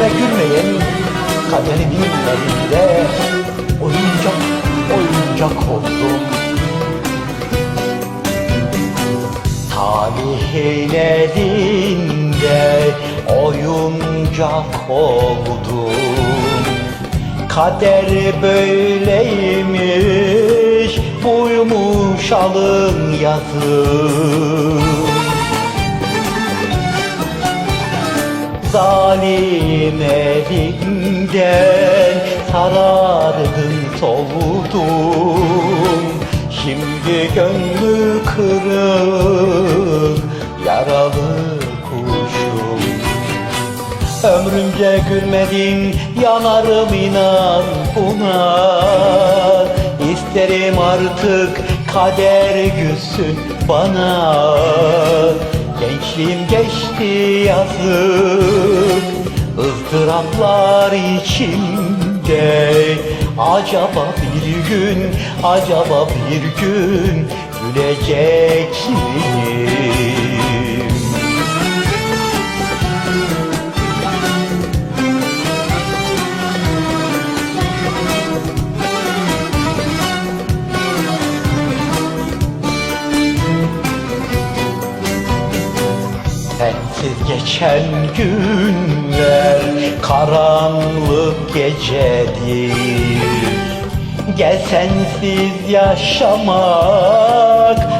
Gülme gülmeyen kaderi bilmediğinde oyuncak oyuncak oldum. Talihin elinde oyuncak oldum. Kader böyleymiş buymuş alın yazım Zalim elinden sarardım soğudum. Şimdi gönlü kırık yaralı kuşum. Ömrümce gülmedim yanarım inan buna. İsterim artık kader gülsün bana Gençliğim geçti yazık ızdıraplar içinde Acaba bir gün, acaba bir gün gülecek miyim? Sensiz geçen günler karanlık gecedir. Gel sensiz yaşamak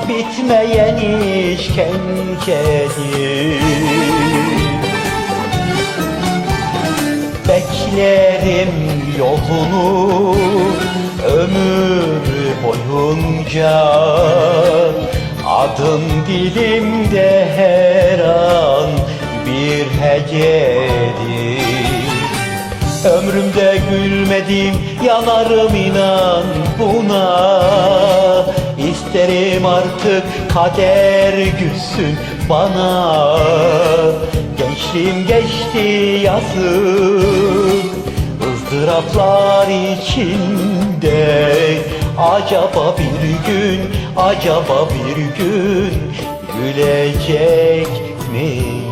bitmeyen işkencedir. Beklerim yolunu ömür boyunca. Adın dilimde an bir hecedir Ömrümde gülmedim yanarım inan buna. İsterim artık kader gülsün bana. Gençliğim geçti yazık ızdıraplar içinde. Acaba bir gün, acaba bir gün gülecek miyim?